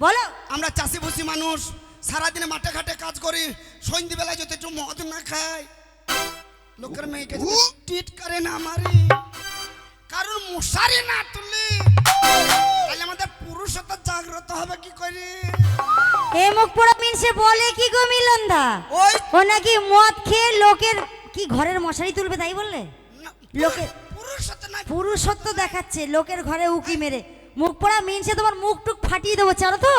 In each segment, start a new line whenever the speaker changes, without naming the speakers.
বলো
আমরা চাষি ভুষি মানুষ সারাদিনে মাঠে ঘাটে কাজ করি সন্ধ্যেবেলায় যদি একটু মদ না খাই লোকের মেয়েকে টিট করে না মারি কারণ মশারি না তুলি তাহলে আমাদের পুরুষতা জাগ্রত হবে কি করে?
এ মুখ পোড়া মিনসে বলে কি গো মিলনদা?
ওই
ও নাকি মদ খেয়ে লোকের কি ঘরের মশারি তুলবে তাই বললে?
না,
লোকে-
পুরুষতা না
পুরুষত্ব দেখাচ্ছে লোকের ঘরে উকি মেরে। মুখ পোড়া মিনসে তোমার মুখ টুক ফাটিয়ে দেবো জানো তো?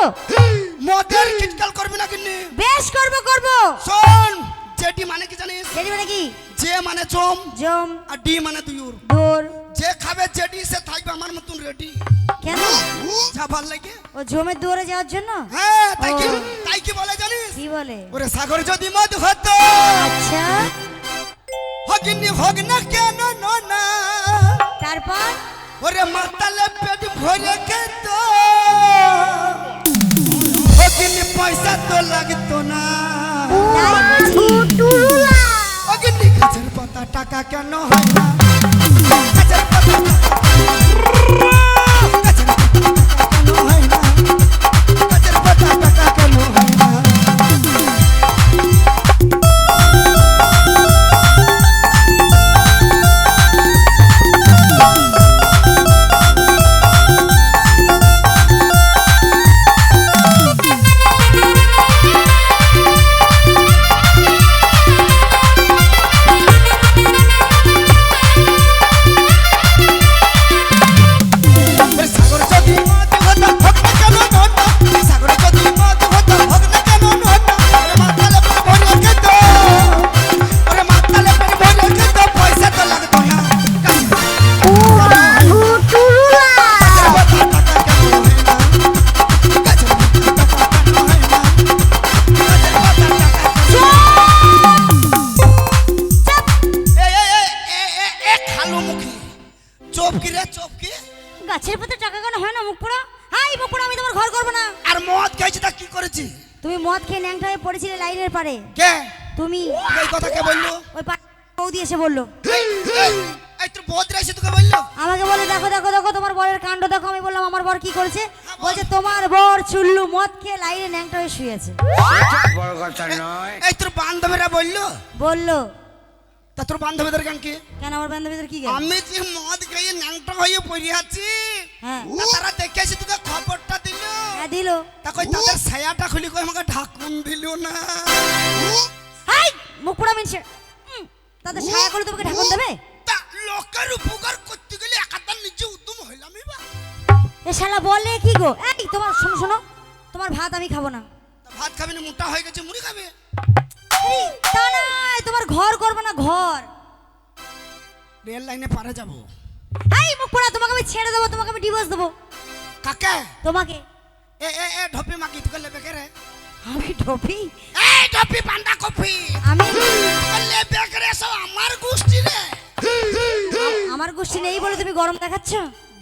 মদের কিটকাল করবি না কিন্নি?
বেশ করব করব।
শোন জেডি মানে কি জানিস?
মানে কি?
মানে
জম
আর ডি মানে
দোর।
যে খাবে জেডি সে থাকবে আমার মতন রেডি।
কেন?
যা ভালো লাগে।
ও জমে দৌড়ে যাওয়ার জন্য?
হ্যাঁ তাই কি তাই কি বলে জানিস?
কি বলে?
ওরে সাগর যদি মদ হতো
আচ্ছা।
হগিনি হোক না কেন ন না
তারপর?
ওরে মাতালে পেট ভরে খেত হগিনি পয়সা তো লাগতো না। হগিনি গাছের পাতা টাকা কেন হয় না? গাছের পাতা চোপকি রে চোপকি।
গাছের পাতা টাকা কেন হয় না মুখ পোড়া? হাই মুখ পোড়া আমি তোমার ঘর করব না।
আর মদ খাইছি তা কি করেছি?
তুমি মদ খেয়ে ন্যাংটা হয়ে পড়েছিলে লাইনের পারে
কে?
তুমি।
এই কথা কে বলল?
ওই বৌদি এসে বলল।
এই, তোর তোকে বলল?
আমাকে বলে দেখো দেখো দেখো তোমার বরের কাণ্ড দেখো। আমি বললাম আমার বর কি করেছে? বলছে তোমার বর চুল্লু মদ খেয়ে লাইনে ন্যাংটা হয়ে শুয়েছে
বড় কথা নয়।
এই তোর বান্ধবীরা বলল?
বলল
তা তোর বান্ধবীদের গান কি?
কেন আমার বান্ধবীদের কি
আমি যে মদ খাইয়ে ন্যাংটা হয়ে পড়ে আছি।
হ্যাঁ।
তারা দেখেছি তোকে খবরটা দিল।
হ্যাঁ দিল।
তা কই তাদের ছায়াটা খুলি কই আমাকে ঢাকুন দিল না।
হাই মুখ পোড়া মিনছে। তাদের ছায়া করে তোমাকে ঢাকুন দেবে?
তা লোকের উপকার করতে গেলে একাদার নিজে উদ্যম হইলামই বা।
এ শালা বলে কি গো? এই তোমার শোনো শোনো। তোমার ভাত আমি খাব না।
ভাত খাবি না মোটা হয়ে গেছে মুড়ি খাবে?
এই, তা নয় তোমার ঘর করব না ঘর।
রেল লাইনে পারে যাব।
এই মুখ পোড়া তোমাকে আমি ছেড়ে দেবো তোমাকে আমি ডিভোর্স দেবো।
কাকে?
তোমাকে।
এ এ এ ঢপি
আমি ঢপি?
এই ঢপি পান্ডা কপি।
আমি
তোকে লেবে সব আমার গোষ্ঠী রে।
আমার গোষ্ঠী নেই বলে তুমি গরম দেখাচ্ছ?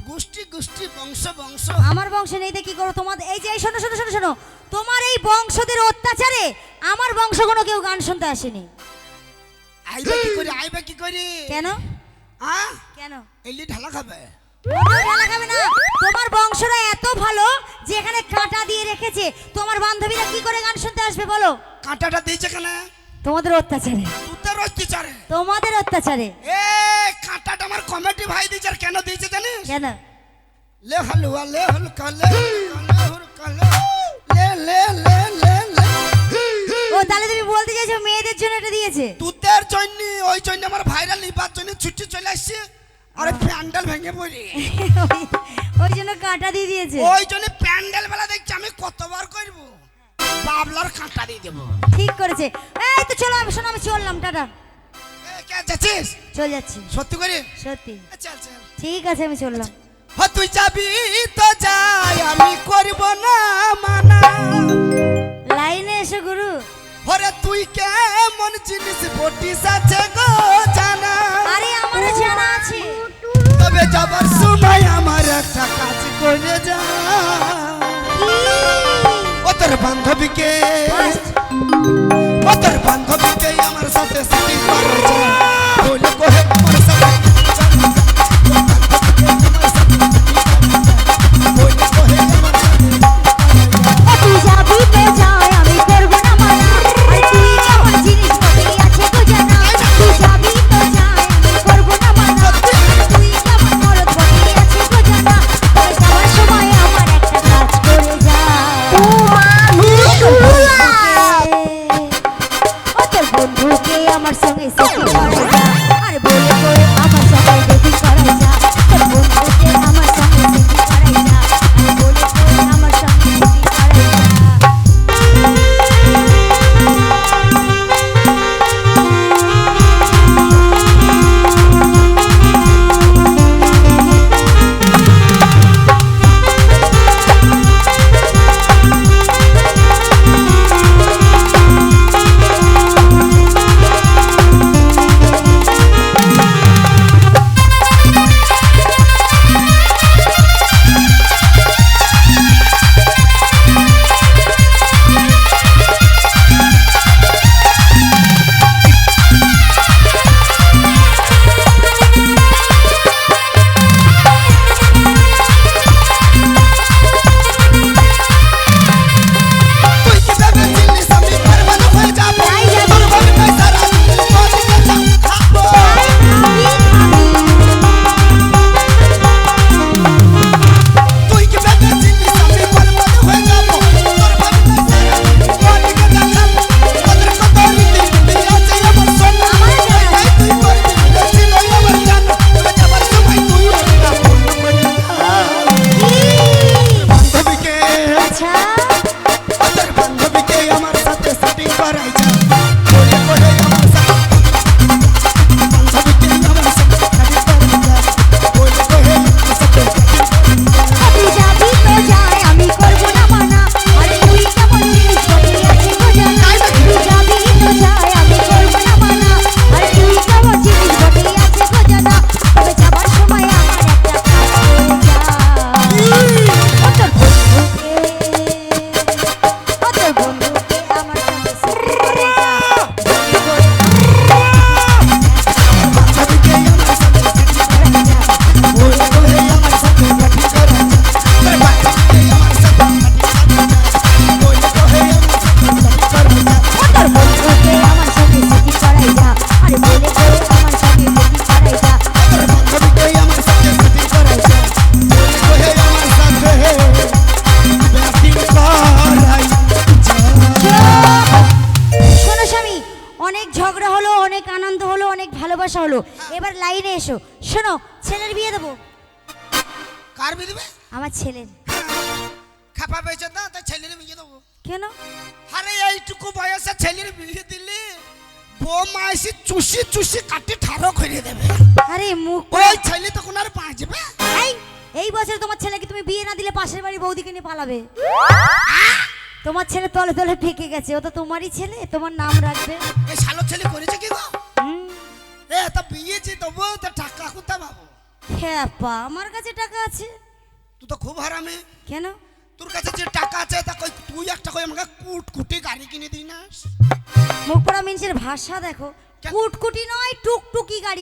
গোষ্ঠী গোষ্ঠী বংশ বংশ।
আমার বংশে নেই দেখি করো? তোমাদের এই যে শোনো শোনো শোনো শোনো। তোমার এই বংশদের অত্যাচারে আমার বংশ কোনো কেউ গান শুনতে আসেনি।
আইবে কি করি আইবে কি করি?
কেন?
হ্যাঁ
কেন?
এলি ঢালা খাবে?
ঢালা খাবে না। তোমার বংশরা এত ভালো যে এখানে কাঁটা দিয়ে রেখেছে। তোমার বান্ধবীরা কি করে গান শুনতে আসবে বলো?
কাঁটাটা দিয়েছে কেন?
তোমাদের অত্যাচারে।
তুতে অত্যাচারে?
তোমাদের অত্যাচারে।
এ কাঁটাটা আমার কমিটি ভাই দিয়েছে কেন দিয়েছে জানিস?
কেন?
লে হালুয়া লে হলকা লে লে লে লে
এটা
তুতের জন্য ওই জন্য আমার ভাইরাল নিবার জন্য ছুটি চলে আসছে। আরে প্যান্ডেল ভেঙে পড়ি।
ওই- জন্য কাঁটা দিয়ে দিয়েছে।
ওই জন্য প্যান্ডেল বেলা দেখছি আমি কতবার করব। বাবলার কাঁটা দিয়ে দেবো।
ঠিক করেছে। এই তো চলো আমি শোনো আমি চললাম টাটা।
কে যাচ্ছিস?
চলে যাচ্ছি।
সত্যি করে?
সত্যি।
চল চল।
ঠিক আছে আমি চললাম।
হ তুই যাবি তো যাই আমি করব না মানা।
লাইনে এসো গুরু।
ওরে তুই কেমন জিনিস বটিস আছে গো জানা।
আরে আমার জানা আছে।
তবে যাবার সময় আমার একটা কাজ করে যা। ও তোর বান্ধবীকে। ও তোর বান্ধবীকে আমার সাথে সাথে করে যা। বলে time.
ভালোবাসা হলো। এবার লাইনে এসো। শোনো ছেলের বিয়ে দেবো।
কার বিয়ে দিবে?
আমার ছেলের।
খাপা পেয়েছে না তাই ছেলের বিয়ে দেবো।
কেন?
আরে এইটুকু বয়সে ছেলের বিয়ে দিলে বউ মা এসে চুষি চুষি কাটি ঠাড়ো করে দেবে।
আরে মুখ
ওই ছেলে তখন আর বাঁচবে?
এই এই বছর তোমার ছেলেকে তুমি বিয়ে না দিলে পাশের বাড়ি বৌদিকে নিয়ে পালাবে। তোমার ছেলে তলে তলে ফেঁকে গেছে ও তো তোমারই ছেলে তোমার নাম রাখবে।
এই শালো ছেলে করেছে কি গো?
হুম।
এ তা বিয়েছি দেবো তা টাকা কোথায় পাবো?
হ্যাঁ পা আমার কাছে টাকা আছে।
তুই তো খুব হারামে।
কেন?
তোর কাছে যে টাকা আছে তা কই তুই একটা কই আমাকে কুট কুটি গাড়ি কিনে দিই না
মুখ পড়া মিনসের ভাষা দেখো? কুটকুটি নয় টুকটুকি গাড়ি